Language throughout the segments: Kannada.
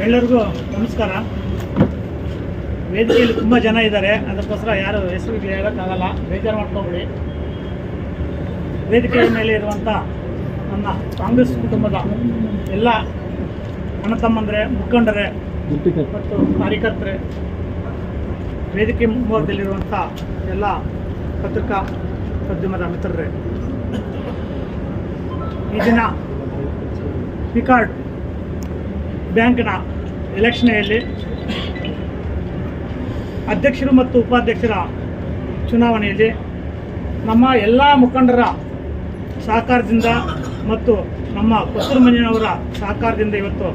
ಎಲ್ಲರಿಗೂ ನಮಸ್ಕಾರ. ವೇದಿಕೆಯಲ್ಲಿ ತುಂಬ ಜನ ಇದ್ದಾರೆ. ಅದಕ್ಕೋಸ್ಕರ ಯಾರು ಹೆಸರು ಹೇಳೋಕ್ಕಾಗಲ್ಲ. ಬೇಜಾರು ಮಾಡ್ಕೊಬಿಡಿ. ವೇದಿಕೆಯ ಮೇಲೆ ಇರುವಂಥ ನನ್ನ ಕಾಂಗ್ರೆಸ್ ಕುಟುಂಬದ ಎಲ್ಲ ಅಣ್ಣ ತಮ್ಮಂದರೆ, ಮುಖಂಡರೇ ಮತ್ತು ಕಾರ್ಯಕರ್ತರೆ, ವೇದಿಕೆ ಮುಂಭಾಗದಲ್ಲಿರುವಂಥ ಎಲ್ಲ ಪತ್ರಿಕಾ ಮಾಧ್ಯಮದ ಮಿತ್ರರೇ. ಈ ದಿನ ಪಿಕಾರ್ಡ್ ಬ್ಯಾಂಕ್ನ ಎಲೆಕ್ಷನೆಯಲ್ಲಿ ಅಧ್ಯಕ್ಷರು ಮತ್ತು ಉಪಾಧ್ಯಕ್ಷರ ಚುನಾವಣೆಯಲ್ಲಿ ನಮ್ಮ ಎಲ್ಲ ಮುಖಂಡರ ಸಹಕಾರದಿಂದ ಮತ್ತು ನಮ್ಮ ಕೊತ್ತೂರು ಮಂಜನವರ ಸಹಕಾರದಿಂದ ಇವತ್ತು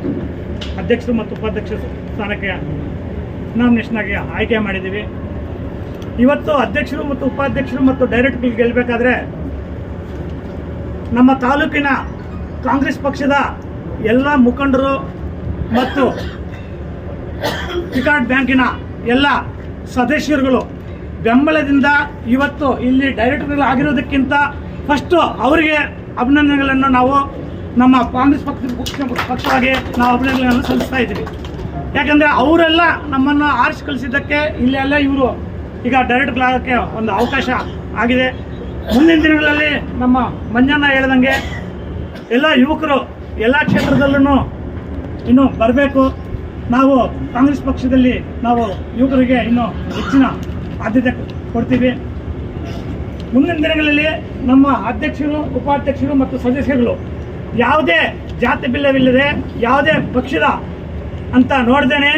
ಅಧ್ಯಕ್ಷರು ಮತ್ತು ಉಪಾಧ್ಯಕ್ಷ ಸ್ಥಾನಕ್ಕೆ ನಾಮಿನೇಷನ್ ಆಗಿ ಆಯ್ಕೆ ಮಾಡಿದ್ದೀವಿ. ಇವತ್ತು ಅಧ್ಯಕ್ಷರು ಮತ್ತು ಉಪಾಧ್ಯಕ್ಷರು ಮತ್ತು ಡೈರೆಕ್ಟ್ಗಳು ಗೆಲ್ಲಬೇಕಾದ್ರೆ ನಮ್ಮ ತಾಲೂಕಿನ ಕಾಂಗ್ರೆಸ್ ಪಕ್ಷದ ಎಲ್ಲ ಮುಖಂಡರು ಮತ್ತು ಪಿಕಾರ್ಡ್ ಬ್ಯಾಂಕಿನ ಎಲ್ಲ ಸದಸ್ಯರುಗಳು ಬೆಂಬಲದಿಂದ ಇವತ್ತು ಇಲ್ಲಿ ಡೈರೆಕ್ಟರ್ಗಳು ಆಗಿರೋದಕ್ಕಿಂತ ಫಸ್ಟು ಅವರಿಗೆ ಅಭಿನಂದನೆಗಳನ್ನು ನಾವು ನಮ್ಮ ಕಾಂಗ್ರೆಸ್ ಪಕ್ಷ- ಪಕ್ಷವಾಗಿ ನಾವು ಅಭಿನಂದನೆಗಳನ್ನು ಸಲ್ಲಿಸ್ತಾ ಇದ್ದೀವಿ. ಯಾಕಂದರೆ ಅವರೆಲ್ಲ ನಮ್ಮನ್ನು ಆರಿಸಿ ಕಳಿಸಿದ್ದಕ್ಕೆ ಇಲ್ಲೆಲ್ಲ ಇವರು ಈಗ ಡೈರೆಕ್ಟ್ಗಳಾಗೋಕ್ಕೆ ಒಂದು ಅವಕಾಶ ಆಗಿದೆ. ಮುಂದಿನ ದಿನಗಳಲ್ಲಿ ನಮ್ಮ ಮಂಜಣ್ಣ ಹೇಳ್ದಂಗೆ ಎಲ್ಲ ಯುವಕರು ಎಲ್ಲ ಕ್ಷೇತ್ರದಲ್ಲೂ ಇನ್ನು ಬರಬೇಕು. ನಾವು ಕಾಂಗ್ರೆಸ್ ಪಕ್ಷದಲ್ಲಿ ನಾವು ಯುವಕರಿಗೆ ಇನ್ನು ಹೆಚ್ಚಿನ ಆದ್ಯತೆ ಕೊಡ್ತೀವಿ. ಮುಂದಿನ ದಿನಗಳಲ್ಲಿ ನಮ್ಮ ಅಧ್ಯಕ್ಷರು, ಉಪಾಧ್ಯಕ್ಷರು ಮತ್ತು ಸದಸ್ಯರುಗಳು ಯಾವುದೇ ಜಾತಿ ಬಿಲ್ಲವಿಲ್ಲದೆ ಯಾವುದೇ ಪಕ್ಷದ ಅಂತ ನೋಡ್ದೇನೆ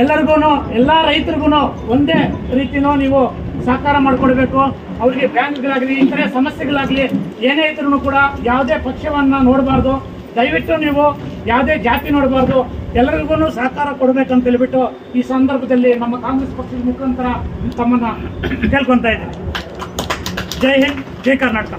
ಎಲ್ಲರಿಗೂ ಎಲ್ಲ ರೈತರಿಗೂ ಒಂದೇ ರೀತಿನೂ ನೀವು ಸಹಕಾರ ಮಾಡಿಕೊಡ್ಬೇಕು. ಅವರಿಗೆ ಬ್ಯಾಂಕ್ಗಳಾಗಲಿ, ಇತರೆ ಸಮಸ್ಯೆಗಳಾಗಲಿ ಏನೇ ಇದ್ರೂ ಕೂಡ ಯಾವುದೇ ಪಕ್ಷವನ್ನು ನೋಡಬಾರ್ದು. ದಯವಿಟ್ಟು ನೀವು ಯಾವುದೇ ಜಾತಿ ನೋಡಬಾರ್ದು, ಎಲ್ಲರಿಗೂ ಸಹಕಾರ ಕೊಡಬೇಕಂತ ಹೇಳ್ಬಿಟ್ಟು ಈ ಸಂದರ್ಭದಲ್ಲಿ ನಮ್ಮ ಕಾಂಗ್ರೆಸ್ ಪಕ್ಷದ ಮುಖಾಂತರ ತಮ್ಮನ್ನು ಕೇಳ್ಕೊತಾ ಇದ್ದೀನಿ. ಜೈ ಹಿಂದ್, ಜೈ ಕರ್ನಾಟಕ.